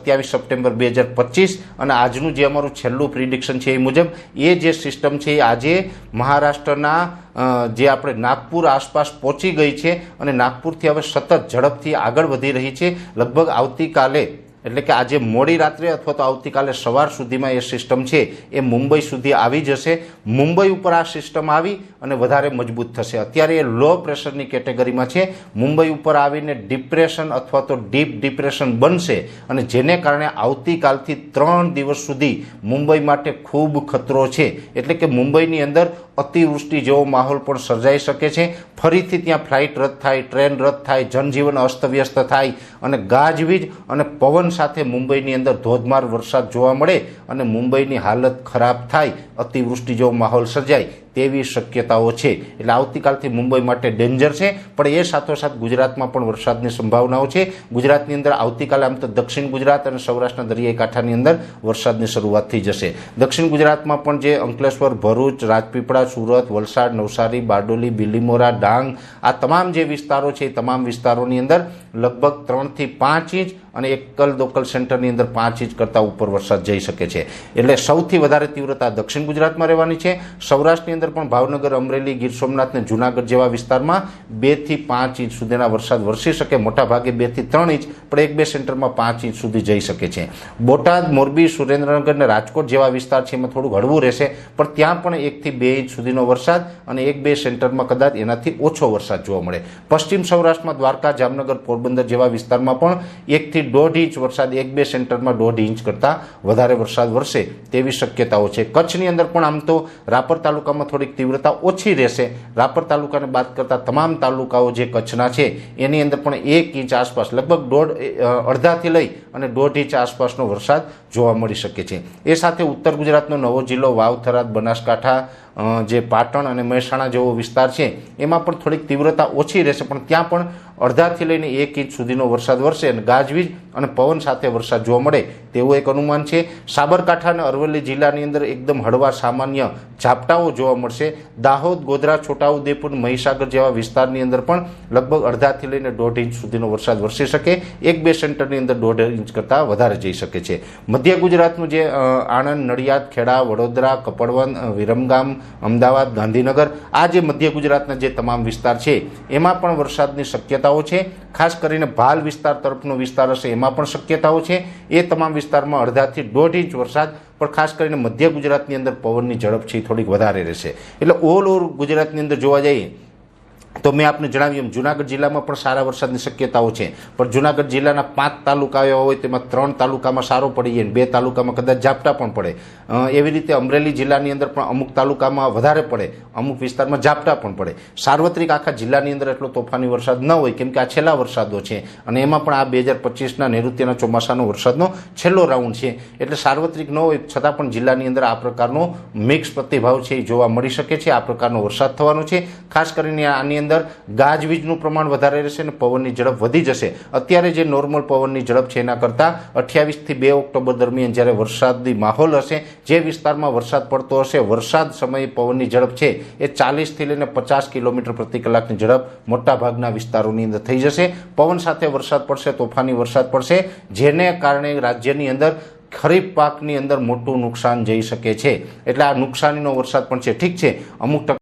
સત્યાવીસ સપ્ટેમ્બર બે હજાર પચીસ અને આજનું જે અમારું છેલ્લું પ્રિડિક્શન છે એ મુજબ, એ જે સિસ્ટમ છે એ આજે મહારાષ્ટ્રના જે આપણે નાગપુર આસપાસ પહોંચી ગઈ છે અને નાગપુરથી હવે સતત ઝડપથી આગળ વધી રહી છે. લગભગ આવતીકાલે એટલે કે આજે મોડી રાત્રે અથવા તો આવતીકાલે સવાર સુધીમાં એ સિસ્ટમ છે, એ મુંબઈ સુધી આવી જશે. મુંબઈ ઉપર આ સિસ્ટમ આવી અને વધારે મજબૂત થશે. અત્યારે એ લો પ્રેશરની કેટેગરીમાં છે. મુંબઈ ઉપર આવીને ડિપ્રેશન અથવા તો ડીપ ડિપ્રેશન બનશે અને જેને કારણે આવતીકાલથી ત્રણ દિવસ સુધી મુંબઈ માટે ખૂબ ખતરો છે. એટલે કે મુંબઈની અંદર અતિવૃષ્ટિ જેવો માહોલ પણ સર્જાઈ શકે છે. ફરીથી ત્યાં ફ્લાઇટ રદ થાય ટ્રેન રદ થાય, જનજીવન અસ્તવ્યસ્ત થાય અને ગાજવીજ અને પવન સાથે મુંબઈની અંદર ધોધમાર વરસાદ જોવા મળે અને મુંબઈની હાલત ખરાબ થાય અતિવૃષ્ટિ જેવો માહોલ સર્જાય તેવી શક્યતાઓ છે. એટલે આવતીકાલથી મુંબઈ માટે ડેન્જર છે, પણ એ સાથોસાથ ગુજરાતમાં પણ વરસાદની સંભાવનાઓ છે. ગુજરાતની અંદર આવતીકાલે આમ તો દક્ષિણ ગુજરાત અને સૌરાષ્ટ્રના દરિયાઈ કાંઠાની અંદર વરસાદની શરૂઆત થઈ જશે. દક્ષિણ ગુજરાતમાં પણ જે અંકલેશ્વર, ભરૂચ, રાજપીપળા, સુરત, વલસાડ, નવસારી, બારડોલી બિલીમોરા ડાંગ આ તમામ જે વિસ્તારો છે, એ તમામ વિસ્તારોની અંદર લગભગ ત્રણથી પાંચ ઇંચ અને એકલ દોકલ સેન્ટરની અંદર પાંચ ઇંચ કરતાં ઉપર વરસાદ જઈ શકે છે. એટલે સૌથી વધારે તીવ્રતા દક્ષિણ ગુજરાતમાં રહેવાની છે. સૌરાષ્ટ્રની અંદર પણ ભાવનગર, અમરેલી, ગીર સોમનાથ અને જૂનાગઢ જેવા વિસ્તારમાં બેથી પાંચ ઇંચ સુધીના વરસાદ વરસી શકે. મોટાભાગે બેથી ત્રણ ઇંચ, પણ એક બે સેન્ટરમાં પાંચ ઇંચ સુધી જઈ શકે છે. બોટાદ, મોરબી, સુરેન્દ્રનગર અને રાજકોટ જેવા વિસ્તાર છે એમાં થોડું હળવું રહેશે, પણ ત્યાં પણ એકથી બે ઇંચ સુધીનો વરસાદ અને એક બે સેન્ટરમાં કદાચ એનાથી ઓછો વરસાદ જોવા મળે. પશ્ચિમ સૌરાષ્ટ્રમાં દ્વારકા, જામનગર, પોરબંદર જેવા વિસ્તારમાં પણ એકથી દોઢ ઇંચ વરસાદ એક બે સેન્ટરમાં દોઢ ઇંચ કરતાં વધારે વરસાદ વરસે તેવી શક્યતાઓ છે. કચ્છની અંદર પણ આમ તો રાપર તાલુકામાં થોડીક તીવ્રતા ઓછી રહેશે. રાપર તાલુકાને બાદ કરતાં તમામ તાલુકાઓ જે કચ્છના છે, એની અંદર પણ એક ઇંચ આસપાસ, લગભગ દોઢ અડધાથી લઈ અને દોઢ ઇંચ આસપાસનો વરસાદ જોવા મળી શકે છે. એ સાથે ઉત્તર ગુજરાતનો નવો જિલ્લો વાવ થરાદ બનાસકાંઠા જે પાટણ અને મહેસાણા જેવો વિસ્તાર છે, એમાં પણ થોડીક તીવ્રતા ઓછી રહેશે, પણ ત્યાં પણ અડધાથી લઈને એક ઇંચ સુધીનો વરસાદ વરસે અને ગાજવીજ અને પવન સાથે વરસાદ જોવા મળે તેવું એક અનુમાન છે. સાબરકાંઠા અને અરવલ્લી જિલ્લાની અંદર એકદમ હળવા સામાન્ય ઝાપટાઓ જોવા મળશે. દાહોદ, ગોધરા, છોટાઉદેપુર, મહીસાગર જેવા વિસ્તારની અંદર પણ લગભગ અડધાથી લઈને દોઢ ઇંચ સુધીનો વરસાદ વરસી શકે. એક બે સેન્ટરની અંદર દોઢ ઇંચ કરતાં વધારે જઈ શકે છે. મધ્ય ગુજરાતનું જે આણંદ, નડિયાદ, ખેડા, વડોદરા કપડવન વિરમગામ, અમદાવાદ, ગાંધીનગર, આ જે મધ્ય ગુજરાતના જે તમામ વિસ્તાર છે, એમાં પણ વરસાદની શક્યતાઓ છે. ખાસ કરીને ભાલ વિસ્તાર તરફનો વિસ્તાર હશે, એમાં પણ શક્યતાઓ છે. એ તમામ વિસ્તારમાં અડધાથી દોઢ ઇંચ વરસાદ, પણ ખાસ કરીને મધ્ય ગુજરાતની અંદર પવનની ઝડપ છે થોડીક વધારે રહેશે. એટલે ઓલ ઓવર ગુજરાતની અંદર જોવા જઈએ તો મેં આપને જણાવ્યું એમ, જુનાગઢ જિલ્લામાં પણ સારા વરસાદની શક્યતાઓ છે. પણ જુનાગઢ જિલ્લાના પાંચ તાલુકા એવા હોય તેમાં ત્રણ તાલુકામાં સારો પડી જાય બે તાલુકામાં કદાચ ઝાપટા પણ પડે. એવી રીતે અમરેલી જિલ્લાની અંદર પણ અમુક તાલુકામાં વધારે પડે, અમુક વિસ્તારમાં ઝાપટા પણ પડે. સાર્વત્રિક આખા જિલ્લાની અંદર એટલો તોફાની વરસાદ ન હોય, કેમ કે આ છેલ્લા વરસાદો છે. અને એમાં પણ આ બે હજાર પચીસના નૈઋત્યના ચોમાસાનો વરસાદનો છેલ્લો રાઉન્ડ છે. એટલે સાર્વત્રિક ન હોય છતાં પણ જિલ્લાની અંદર આ પ્રકારનો મિક્સ પ્રતિભાવ છે એ જોવા મળી શકે છે. આ પ્રકારનો વરસાદ થવાનો છે. ખાસ કરીને આની અંદર ગાજવીજનું પ્રમાણ વધારે રહેશે અને પવનની ઝડપ વધી જશે. અત્યારે જે નોર્મલ પવનની ઝડપ છે એના કરતાં અઠ્યાવીસથી બે ઓક્ટોબર દરમિયાન જ્યારે વરસાદની માહોલ હશે, જે વિસ્તારમાં વરસાદ પડતો હશે, વરસાદ સમયે પવનની ઝડપ છે એ ચાલીસથી લઈને પચાસ કિલોમીટર પ્રતિ કલાકની ઝડપ મોટાભાગના વિસ્તારોની અંદર થઈ જશે. પવન સાથે વરસાદ પડશે, તોફાની વરસાદ પડશે, જેને કારણે રાજ્યની અંદર ખરીફ પાકની અંદર મોટું નુકસાન જઈ શકે છે. એટલે આ નુકસાનીનો વરસાદ પણ છે. ઠીક છે? અમુક